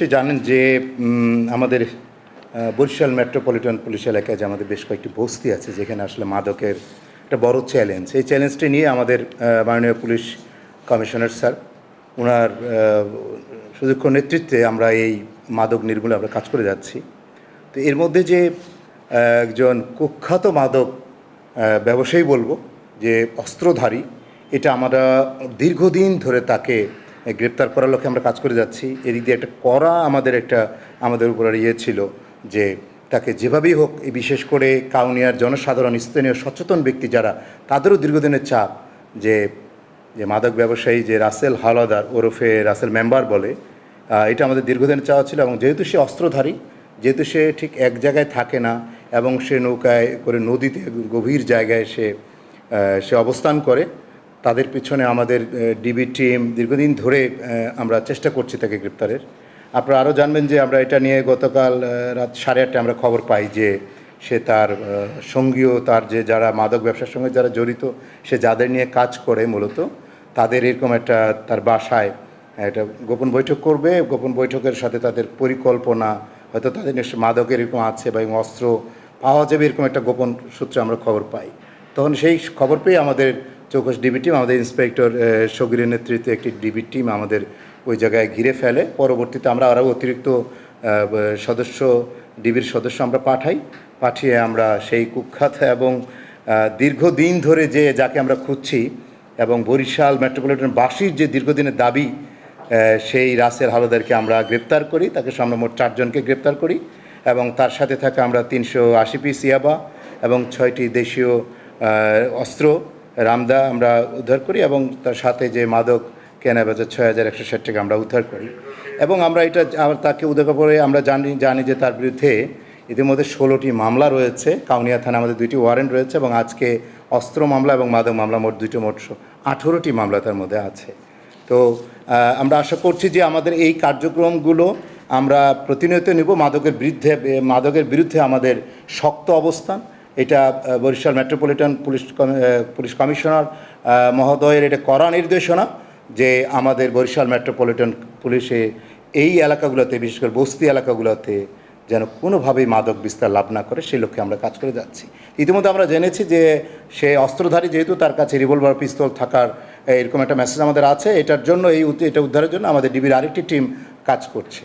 নিশ্চয়ই জানেন যে আমাদের বরিশাল মেট্রোপলিটন পুলিশ এলাকায় যে আমাদের বেশ কয়েকটি বস্তি আছে, যেখানে আসলে মাদকের একটা বড় চ্যালেঞ্জ এই চ্যালেঞ্জটি নিয়ে আমাদের মাননীয় পুলিশ কমিশনার স্যার ওনার সুদক্ষ নেতৃত্বে আমরা এই মাদক নির্মূলে আমরা কাজ করে যাচ্ছি। তো এর মধ্যে যে একজন কুখ্যাত মাদক ব্যবসায়ী বলব, যে অস্ত্রধারী, এটা আমরা দীর্ঘদিন ধরে তাকে গ্রেপ্তার করার লক্ষ্যে আমরা কাজ করে যাচ্ছি। এদিক দিয়ে একটা কড়া আমাদের একটা, আমাদের উপর ইয়ে ছিল যে তাকে যেভাবেই হোক, এই বিশেষ করে কাউনিয়ার জনসাধারণ, স্থানীয় সচেতন ব্যক্তি যারা, তাদেরও দীর্ঘদিনের চাপ যে যে মাদক ব্যবসায়ী যে রাসেল হাওলাদার ওরফে রাসেল মেম্বার বলে এটা আমাদের দীর্ঘদিনের চাওয়া ছিল এবং যেহেতু সে অস্ত্রধারী, যেহেতু সে ঠিক এক জায়গায় থাকে না এবং সে নৌকায় করে নদীতে গভীর জায়গায় সে সে অবস্থান করে তাদের পিছনে আমাদের ডিবি টিম দীর্ঘদিন ধরে আমরা চেষ্টা করছি তাকে গ্রেপ্তারের। আপনারা আরও জানবেন যে আমরা এটা নিয়ে গতকাল রাত সাড়ে আটটায় আমরা খবর পাই যে সে তার আহ, সঙ্গীও তার যে যারা মাদক ব্যবসার সঙ্গে যারা জড়িত সে যাদের নিয়ে কাজ করে মূলত তাদের এরকম একটা তার বাসায় একটা গোপন বৈঠক করবে। গোপন বৈঠকের সাথে তাদের পরিকল্পনা হয়তো তাদের মাদকের এরকম আছে বা অস্ত্র পাওয়া যাবে এরকম একটা গোপন সূত্রে আমরা খবর পাই। তখন সেই খবর পেয়ে আমাদের চৌকস ডিবি টিম, আমাদের ইন্সপেক্টর সগিরের নেতৃত্বে একটি ডিবি টিম আমাদের ওই জায়গায় ঘিরে ফেলে। পরবর্তীতে আমরা আরও অতিরিক্ত সদস্য, ডিবির সদস্য আমরা পাঠাই। পাঠিয়ে আমরা সেই কুখ্যাত এবং দীর্ঘদিন ধরে যে যাকে আমরা খুঁজছি এবং বরিশাল মেট্রোপলিটন বাসীর যে দীর্ঘদিনের দাবি সেই রাসেল হালদারকে আমরা গ্রেপ্তার করি। তাকে সামনে মোট চারজনকে গ্রেপ্তার করি এবং তার সাথে থাকা আমরা তিনশো আশি পিস ইয়াবা এবং ছয়টি দেশীয় অস্ত্র রামদা আমরা উদ্ধার করি এবং তার সাথে যে মাদক কেনা বেচা ছয় হাজার একশো ষাট টাকা আমরা উদ্ধার করি। এবং আমরা এটা তাকে উদ্ধার করে আমরা জানি জানি যে তার বিরুদ্ধে ইতিমধ্যে ষোলোটি মামলা রয়েছে। কাউনিয়া থানা আমাদের দুইটি ওয়ারেন্ট রয়েছে এবং আজকে অস্ত্র মামলা এবং মাদক মামলা মোট দুইটি, মোট আঠেরোটি মামলা তার মধ্যে আছে। তো আমরা আশা করছি যে আমাদের এই কার্যক্রমগুলো আমরা প্রতিনিয়ত নিব। মাদকের বিরুদ্ধে মাদকের বিরুদ্ধে আমাদের শক্ত অবস্থান এটা Barishal metropolitan police police commissioner মহোদয়ের এটা কড়া নির্দেশনা যে আমাদের বরিশাল মেট্রোপলিটন পুলিশে এই এলাকাগুলোতে, বিশেষ করে বস্তি এলাকাগুলোতে যেন কোনোভাবেই মাদক বিস্তার লাভ না করে, সেই লক্ষ্যে আমরা কাজ করে যাচ্ছি। ইতিমধ্যে আমরা জেনেছি যে সে অস্ত্রধারী যেহেতু তার কাছে রিভলভার পিস্তল থাকার এরকম একটা মেসেজ আমাদের আছে, এটার জন্য এই এটা উদ্ধারের জন্য আমাদের ডিবির আরেকটি টিম কাজ করছে।